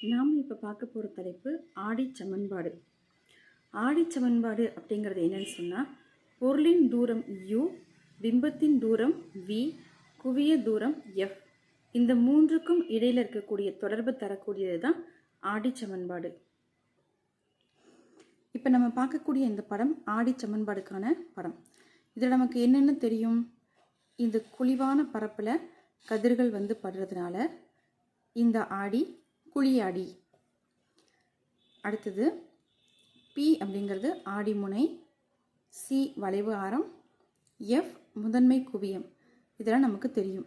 நாம் இப்போ பார்க்க போகிற தலைப்பு ஆடி சமன்பாடு. ஆடி சமன்பாடு அப்படிங்கிறது என்னன்னு சொன்னால் பொருளின் தூரம் யூ பிம்பத்தின் தூரம் வி குவிய தூரம் எஃப் இந்த மூன்றுக்கும் இடையில் இருக்கக்கூடிய தொடர்பு தரக்கூடியது தான் ஆடி சமன்பாடு. இப்போ நம்ம பார்க்கக்கூடிய இந்த படம் ஆடி சமன்பாடுக்கான படம். இதில் நமக்கு என்னென்ன தெரியும்? இந்த குழிவான பரப்பில் கதிர்கள் வந்து படுறதுனால இந்த ஆடி குழியாடி அடுத்தது பி அப்படிங்கிறது ஆடிமுனை சி வளைவு ஆரம் எஃப் முதன்மை குவியம். இதெல்லாம் நமக்கு தெரியும்.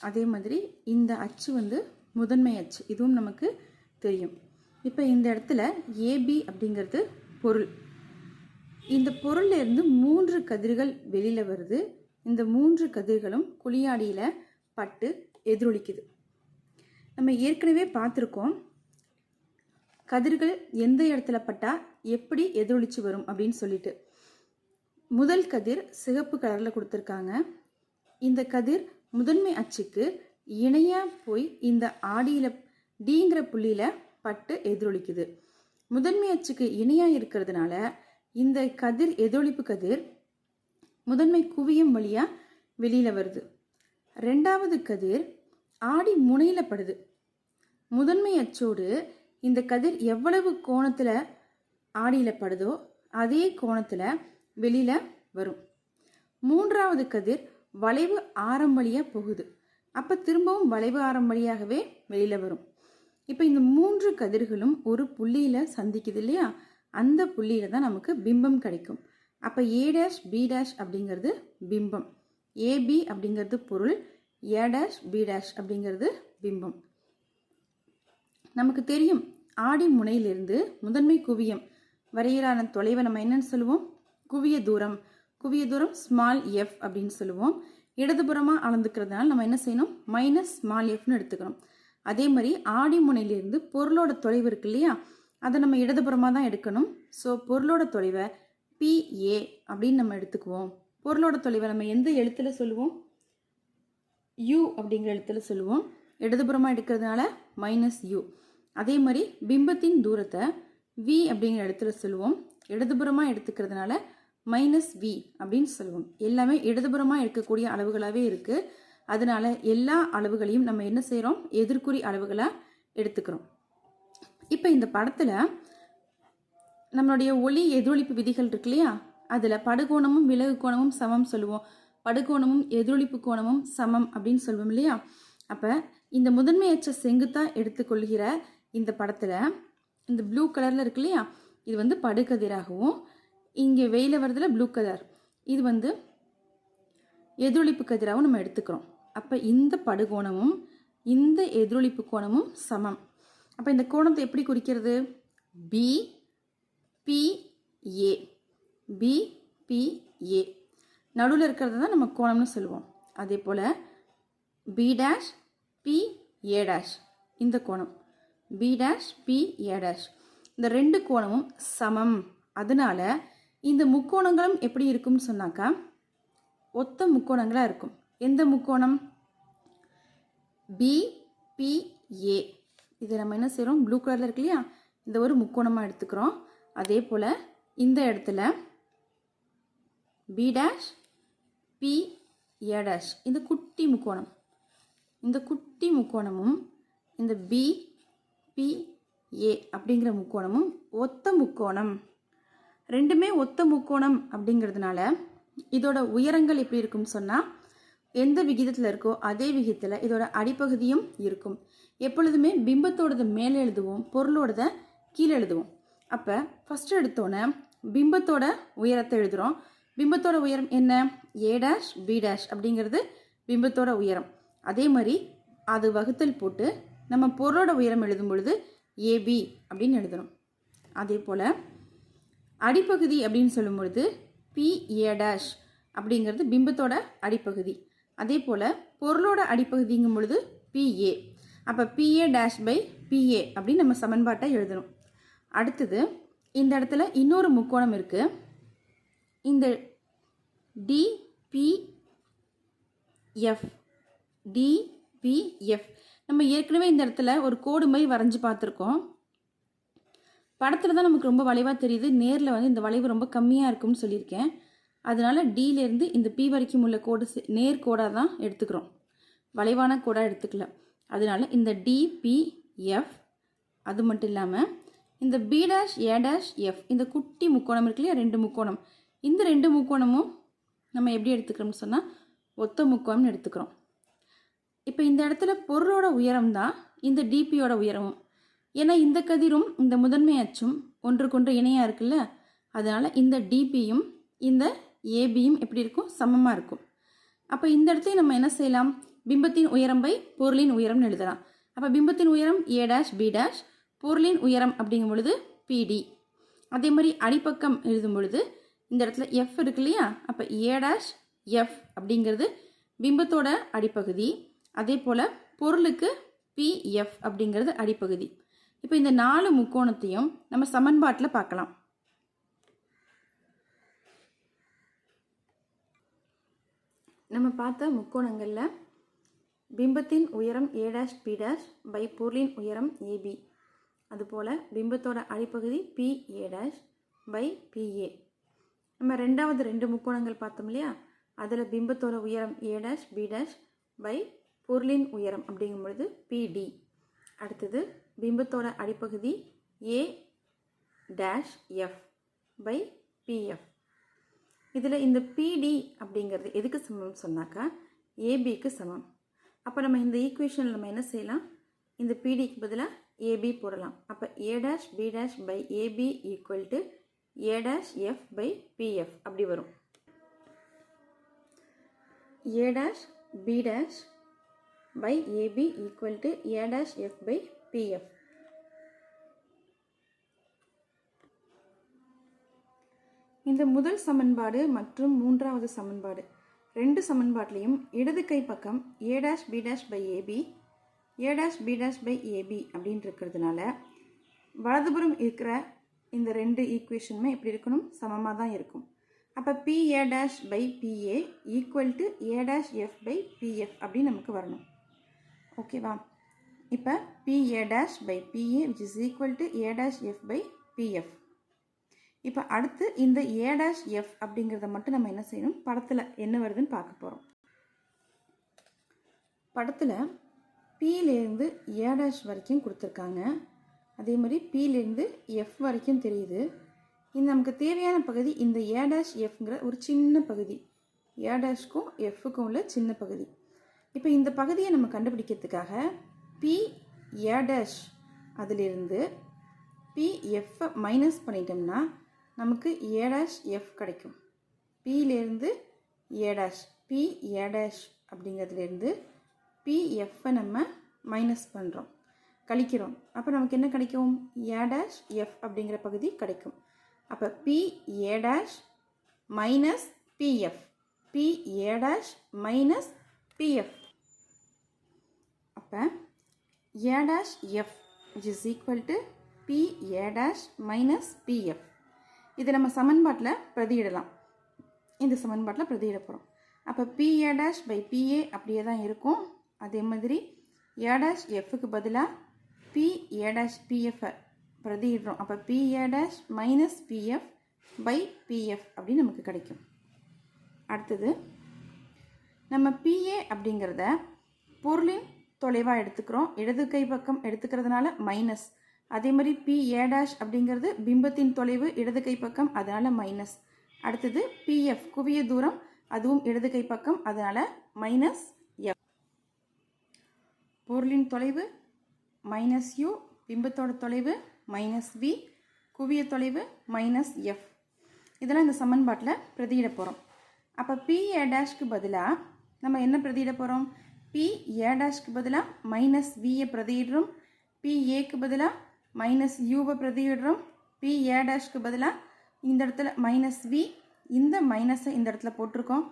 அதே மாதிரி இந்த அச்சு வந்து முதன்மை அச்சு. இதுவும் நமக்கு தெரியும். இப்போ இந்த இடத்துல ஏபி அப்படிங்கிறது பொருள். இந்த பொருள்லேருந்து மூன்று கதிர்கள் வெளியில் வருது. இந்த மூன்று கதிர்களும் குழியாடியில் பட்டு எதிரொலிக்குது. நம்ம ஏற்கனவே பார்த்துருக்கோம். கதிர்கள் எந்த இடத்துல பட்டால் எப்படி எதிரொலிச்சு வரும் அப்படின்னு சொல்லிட்டு. முதல் கதிர் சிகப்பு கலரில் கொடுத்துருக்காங்க. இந்த கதிர் முதன்மை அச்சுக்கு இணையாக போய் இந்த ஆடியில் டிங்கிற புள்ளியில் பட்டு எதிரொலிக்குது. முதன்மை அச்சுக்கு இணையாக இருக்கிறதுனால இந்த கதிர் எதிரொலிப்பு கதிர் முதன்மை குவியம் வழியாக வெளியில் வருது. ரெண்டாவது கதிர் ஆடி முனையில் படுது. முதன்மை அச்சோடு இந்த கதிர் எவ்வளவு கோணத்தில் ஆடியில் படுதோ அதே கோணத்தில் வெளியில் வரும். மூன்றாவது கதிர் வளைவு ஆரம் வழியாக போகுது. அப்போ திரும்பவும் வளைவு ஆரம் வழியாகவே வெளியில் வரும். இப்போ இந்த மூன்று கதிர்களும் ஒரு புள்ளியில் சந்திக்குது இல்லையா? அந்த புள்ளியில் தான் நமக்கு பிம்பம் கிடைக்கும். அப்போ ஏ டேஷ் பி டேஷ் அப்படிங்கிறது பிம்பம். ஏபி அப்படிங்கிறது பொருள். ஏ டேஷ் பி டேஷ் அப்படிங்கிறது பிம்பம். நமக்கு தெரியும் ஆடி முனையிலிருந்து முதன்மை குவியம் வரையிலான தொலைவை நம்ம என்னன்னு சொல்லுவோம்? குவிய தூரம். குவிய தூரம் ஸ்மால் எஃப் அப்படின்னு சொல்லுவோம். இடதுபுறமாக அளந்துக்கிறதுனால நம்ம என்ன செய்யணும்? மைனஸ் ஸ்மால் எஃப்னு எடுத்துக்கணும். அதே மாதிரி ஆடி முனையிலிருந்து பொருளோட தொலைவு இருக்கு இல்லையா? அதை நம்ம இடதுபுறமாக தான் எடுக்கணும். ஸோ பொருளோட தொலைவை பிஏ அப்படின்னு நம்ம எடுத்துக்குவோம். பொருளோட தொலைவை நம்ம எந்த எழுத்தில் சொல்லுவோம்? யூ அப்படிங்கிற எழுத்துல சொல்லுவோம். இடதுபுறமாக எடுக்கிறதுனால மைனஸ் யூ அதே மாதிரி பிம்பத்தின் தூரத்தை வி அப்படிங்கிற இடத்துல சொல்லுவோம். இடதுபுறமாக எடுத்துக்கிறதுனால மைனஸ் வி அப்படின்னு சொல்லுவோம். எல்லாமே இடதுபுறமாக இருக்கக்கூடிய அளவுகளாகவே இருக்குது அதனால எல்லா அளவுகளையும் நம்ம என்ன செய்கிறோம் எதிர்குறி அளவுகளாக எடுத்துக்கிறோம். இப்போ இந்த படத்தில் நம்மளுடைய ஒளி எதிரொலிப்பு விதிகள் இருக்கு இல்லையா? அதில் படுகோணமும் விலகு கோணமும் சமம் சொல்லுவோம். படுகோணமும் எதிரொலிப்பு கோணமும் சமம் அப்படின்னு சொல்லுவோம் இல்லையா? அப்போ இந்த முதன்மை அச்ச எடுத்துக்கொள்கிற இந்த படத்தில் இந்த ப்ளூ கலரில் இருக்கு இல்லையா? இது வந்து படுகதிராகவும் இங்கே வெயில வரதில் ப்ளூ கலர் இது வந்து எதிரொலிப்பு கதிராகவும் நம்ம எடுத்துக்கிறோம். அப்போ இந்த படுகோணமும் இந்த எதிரொலிப்பு கோணமும் சமம். அப்போ இந்த கோணத்தை எப்படி குறிக்கிறது? B B A B B A நடுவில் இருக்கிறது தான் நம்ம கோணம்னு சொல்லுவோம். அதே போல் B dash B A dash இந்த கோணம். B dash B A dash இந்த ரெண்டு கோணமும் சமம். அதனால இந்த முக்கோணங்களும் எப்படி இருக்கும்னு சொன்னாக்கா ஒத்த முக்கோணங்களாக இருக்கும். எந்த முக்கோணம்? பி பி ஏ இது நம்ம என்ன செய்கிறோம் ப்ளூ கலரில் இருக்கு இல்லையா? இந்த ஒரு முக்கோணமாக எடுத்துக்கிறோம். அதே போல் இந்த இடத்துல B dash B A dash. இந்த குட்டி முக்கோணம். இந்த குட்டி முக்கோணமும் இந்த பி பி ஏ அப்படிங்கிற முக்கோணமும் ஒத்த முக்கோணம். ரெண்டுமே ஒத்த முக்கோணம் அப்படிங்கிறதுனால இதோட உயரங்கள் எப்படி இருக்கும்னு சொன்னால் எந்த விகிதத்தில் இருக்கோ அதே விகிதத்தில் இதோட அடிப்பகுதியும் இருக்கும். எப்பொழுதுமே பிம்பத்தோடது மேலே எழுதுவோம் பொருளோடத கீழே எழுதுவோம். அப்போ ஃபஸ்ட்டு எடுத்தோன்னே பிம்பத்தோட உயரத்தை எழுதுகிறோம் பிம்பத்தோட உயரம் என்ன? ஏ டேஷ் பி டேஷ் அப்படிங்கிறது பிம்பத்தோட உயரம். அதே மாதிரி அது வகுத்தல் போட்டு நம்ம பொருளோட உயரம் எழுதும் பொழுது ஏபி அப்படின்னு எழுதுகிறோம் அதே போல் அடிப்பகுதி அப்படின்னு சொல்லும் பொழுது பி ஏ டேஷ் அப்படிங்கிறது பிம்பத்தோட அடிப்பகுதி. அதே போல் பொருளோட அடிப்பகுதிங்கும் பொழுது பிஏ அப்போ பிஏ டேஷ் பை பிஏ அப்படின்னு நம்ம சமன்பாட்டை எழுதணும். அடுத்தது இந்த இடத்துல இன்னொரு முக்கோணம் இருக்குது இந்த டி பிஎஃப் டிபிஎஃப் நம்ம ஏற்கனவே இந்த இடத்துல ஒரு கோடு மாதிரி வரைஞ்சி பார்த்துருக்கோம். படத்தில் தான் நமக்கு ரொம்ப வளைவாக தெரியுது. நேரில் வந்து இந்த வளைவு ரொம்ப கம்மியாக இருக்கும்னு சொல்லியிருக்கேன். அதனால டிலேருந்து இந்த பி வரைக்கும் உள்ள கோடு நேர் கோடாக தான் எடுத்துக்கிறோம். வளைவான கோடாக எடுத்துக்கல. அதனால இந்த டிபிஎஃப் அது மட்டும் இல்லாமல் இந்த B dash A dash F இந்த குட்டி முக்கோணம் இருக்கு இல்லையா? ரெண்டு முக்கோணம். இந்த ரெண்டு முக்கோணமும் நம்ம எப்படி எடுத்துக்கிறோம்னு சொன்னால் ஒத்த முக்கோணம்னு எடுத்துக்கிறோம். இப்போ இந்த இடத்துல பொருளோட உயரம் தான் இந்த டிபியோட உயரமும். ஏன்னா இந்த கதிரும் இந்த முதன்மை அச்சும் ஒன்றுக்கொன்று இணையாக இருக்குல்ல? அதனால் இந்த டிபியும் இந்த ஏபியும் எப்படி இருக்கும்? சமமாக இருக்கும். அப்போ இந்த இடத்துல நம்ம என்ன செய்யலாம்? பிம்பத்தின் உயரம் பை பொருளின் உயரம்னு எழுதலாம். அப்போ பிம்பத்தின் உயரம் ஏ டேஷ் பி டேஷ் பொருளின் உயரம் அப்படிங்கும் பொழுது பிடி அதே மாதிரி அடிப்பக்கம் எழுதும் பொழுது இந்த இடத்துல எஃப் இருக்கு இல்லையா? அப்போ ஏ டேஷ் எஃப் அப்படிங்கிறது பிம்பத்தோட அடிப்பகுதி. அதே போல் பொருளுக்கு பிஎஃப் அப்படிங்கிறது அடிப்பகுதி. இப்போ இந்த நாலு முக்கோணத்தையும் நம்ம சமன்பாட்டில் பார்க்கலாம். நம்ம பார்த்த முக்கோணங்களில் பிம்பத்தின் உயரம் A dash B dash by பொருளின் உயரம் ஏபி அதுபோல் பிம்பத்தோட அடிப்பகுதி B A dash by BA நம்ம ரெண்டாவது ரெண்டு முக்கோணங்கள் பார்த்தோம் இல்லையா? அதில் பிம்பத்தோட உயரம் A dash B dash by பொருளின் உயரம் அப்படிங்கும் பொழுது பிடி அடுத்தது பிம்பத்தோட அடிப்பகுதி A dash F by BF இதில் இந்த பிடி அப்படிங்கிறது எதுக்கு சமம் சொன்னாக்கா? ஏபிக்கு சமம். அப்போ நம்ம இந்த ஈக்குவேஷனில் நம்ம என்ன செய்யலாம்? இந்த பிடிக்கு பதிலாக ஏபி போடலாம். அப்போ A dash B dash by AB equal to A dash F by BF அப்படி வரும். A dash B dash by AB equal to A dash F by BF இந்த முதல் சமன்பாடு மற்றும் மூன்றாவது சமன்பாடு ரெண்டு சமன்பாட்டிலையும் இடது கை பக்கம் A dash B dash by AB A dash B dash by AB அப்படின்னு இருக்கிறதுனால வலதுபுறம் இருக்கிற இந்த ரெண்டு ஈக்குவேஷனுமே எப்படி இருக்கணும்? சமமாக தான் இருக்கும். அப்போ B A dash by BA equal to A dash F by BF அப்படின்னு நமக்கு வரணும். ஓகேவா இப்போ B A dash by BA which is equal to A dash F by BF இப்போ அடுத்து இந்த ஏ டேஷ் எஃப் அப்படிங்கிறத மட்டும் நம்ம என்ன செய்யணும்? படத்தில் என்ன வருதுன்னு பார்க்க போகிறோம் படத்தில் பியிலேருந்து ஏ டேஷ் வரைக்கும் கொடுத்துருக்காங்க. அதே மாதிரி பிலேருந்து எஃப் வரைக்கும் தெரியுது. இந்த நமக்கு தேவையான பகுதி இந்த ஏ டேஷ் எஃப்ங்கிற ஒரு சின்ன பகுதி. ஏ டேஷ்க்கும் எஃப்க்கும் உள்ள சின்ன பகுதி. இப்போ இந்த பகுதியை நம்ம கண்டுபிடிக்கிறதுக்காக பி ஏ டேஷ் அதிலிருந்து பி மைனஸ் பண்ணிட்டோம்னா நமக்கு ஏ டேஷ் எஃப் கிடைக்கும். பியிலேருந்து A dash B A dash அப்படிங்கிறதுலேருந்து பிஎஃப்பை நம்ம மைனஸ் பண்ணுறோம் கழிக்கிறோம். அப்போ நமக்கு என்ன கிடைக்கும்? ஏ டேஷ் எஃப் அப்படிங்கிற பகுதி கிடைக்கும். அப்போ P A dash minus PF P A dash minus PF அப்போ A dash F which is equal to P A dash minus PF இதை நம்ம சமன்பாட்டில் பிரதியிடலாம். இந்த சமன்பாட்டில் பிரதியிட போகிறோம் அப்போ P A dash by PA அப்படியே தான் இருக்கும். அதே மாதிரி ஏ டேஷ் எஃப்க்கு பதிலாக பி ஏ டேஷ் பிஎஃப் பிரதியிடுறோம். அப்போ P A dash minus PF by PF அப்படின்னு நமக்கு கிடைக்கும். அடுத்தது நம்ம பிஏ அப்படிங்கிறத பொருளின் தொலைவாக எடுத்துக்கிறோம். இடது கை பக்கம் எடுத்துக்கிறதுனால மைனஸ் அதே மாதிரி பி ஏ டேஷ் அப்படிங்கிறது பிம்பத்தின் தொலைவு இடது கை பக்கம் அதனால் மைனஸ் அடுத்தது பிஎஃப் குவிய தூரம் அதுவும் இடது கை பக்கம் அதனால் மைனஸ் எஃப் பொருளின் தொலைவு மைனஸ் யூ பிம்பத்தோட தொலைவு மைனஸ் வி குவிய தொலைவு மைனஸ் எஃப் இதெல்லாம் இந்த சமன்பாட்டில் பிரதியிட போகிறோம் அப்போ பி ஏ டேஷ்க்கு பதிலாக நம்ம என்ன பிரதியிட போகிறோம் பி ஏ டேஷ்க்கு பதிலாக மைனஸ் வியை பிரதியிடுறோம். பி ஏக்கு பதிலாக மைனஸ் யூவை பிரதியிடுறோம். பி ஏ டேஷ்க்கு பதிலாக இந்த இடத்துல மைனஸ் வி இந்த மைனஸை இந்த இடத்துல போட்டிருக்கோம்.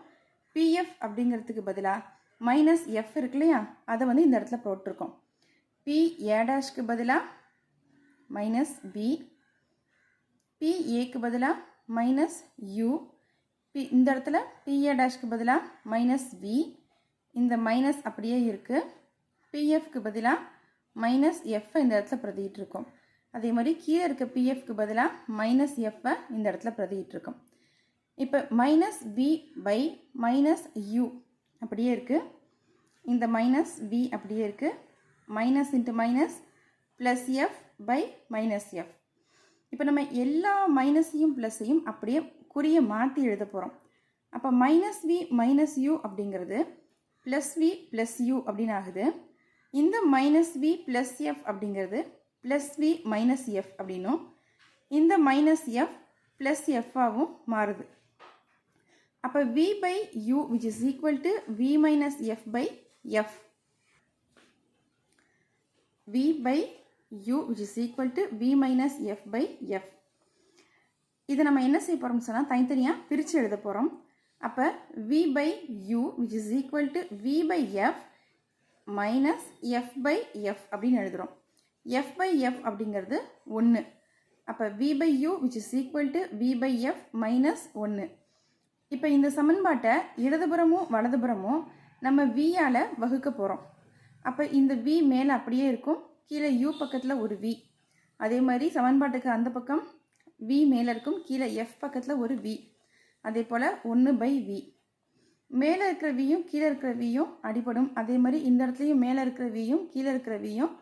பிஎஃப் அப்படிங்கிறதுக்கு பதிலாக மைனஸ் எஃப் இருக்கு இல்லையா? அதை வந்து இந்த இடத்துல போட்டிருக்கோம். பி ஏ டேஷ்க்கு பதிலாக மைனஸ் பி பி ஏக்கு பதிலாக மைனஸ் யூ பி இந்த இடத்துல பிஏ டேஷ்க்கு பதிலாக மைனஸ் வி இந்த மைனஸ் அப்படியே இருக்குது பிஎஃப்க்கு பதிலாக மைனஸ் எஃப்பை இந்த இடத்துல பிரதிட்டு அதே மாதிரி கீழே இருக்க பிஎஃப்க்கு பதிலாக மைனஸ் எஃப்பை இந்த இடத்துல பிரதிட்டு இப்போ minus v by minus u அப்படியே இருக்குது இந்த மைனஸ் வி அப்படியே இருக்குது minus into minus plus f by minus f இப்போ நம்ம எல்லா மைனஸையும் ப்ளஸ்ஸையும் அப்படியே குறிய மாற்றி எழுத போகிறோம் அப்போ மைனஸ் வி மைனஸ் யூ அப்படிங்கிறது ப்ளஸ் வி ப்ளஸ் யூ அப்படின்னு ஆகுது. இந்த மைனஸ் வி ப்ளஸ் எஃப் அப்படிங்கிறது ப்ளஸ் வி மைனஸ் எஃப் அப்படின்னும். இந்த மைனஸ் எஃப் ப்ளஸ் எஃப்பாகவும் மாறுது. அப்போ v by u which is equal to v minus f by f v by u which is equal to v minus f by f. இதை நம்ம என்ன செய்ய போகிறோம்னு சொன்னால் தனித்தனியாக பிரித்து எழுத போகிறோம் அப்போ v by u which is equal to v by f minus f by f அப்படின்னு எழுதுகிறோம் எஃப் பை எஃப் அப்படிங்கிறது ஒன்று அப்போ v by u which is equal to v by f minus ஒன்று இப்போ இந்த சமன்பாட்டை இடதுபுறமும் வலதுபுறமும் நம்ம வியால் வகுக்க போகிறோம் அப்போ இந்த வி மேலே அப்படியே இருக்கும். கீழே யூ பக்கத்தில் ஒரு வி அதே மாதிரி சமன்பாட்டுக்கு அந்த பக்கம் வி மேலே இருக்கும். கீழே எஃப் பக்கத்தில் ஒரு வி அதே போல் ஒன்று பை வி மேலே இருக்கிற வியும் கீழே இருக்கிற வியும் அடிபடும். அதே மாதிரி இந்த இடத்துலையும் மேலே இருக்கிற வியும் கீழே இருக்கிற வியும்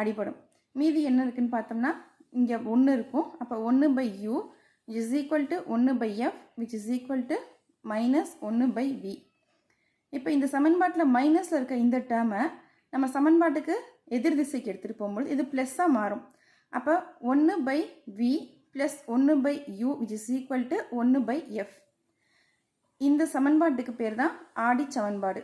அடிபடும். மீதி என்ன இருக்குன்னு பார்த்தோம்னா இங்கே ஒன்று இருக்கும். அப்போ ஒன்று by u is equal to ஒன்று by f which is equal to minus ஒன்று பை வி இப்போ இந்த சமன்பாட்டில் மைனஸில் இருக்க இந்த டேர்மை நம்ம சமன்பாட்டுக்கு எதிர் திசைக்கு எடுத்துகிட்டு போகும்போது இது ப்ளஸ்ஸாக மாறும். அப்போ ஒன்று பை வி ப்ளஸ் ஒன்று by u which is equal to ஒன்று பை எஃப் இந்த சமன்பாட்டுக்கு பேர் தான் ஆடி சமன்பாடு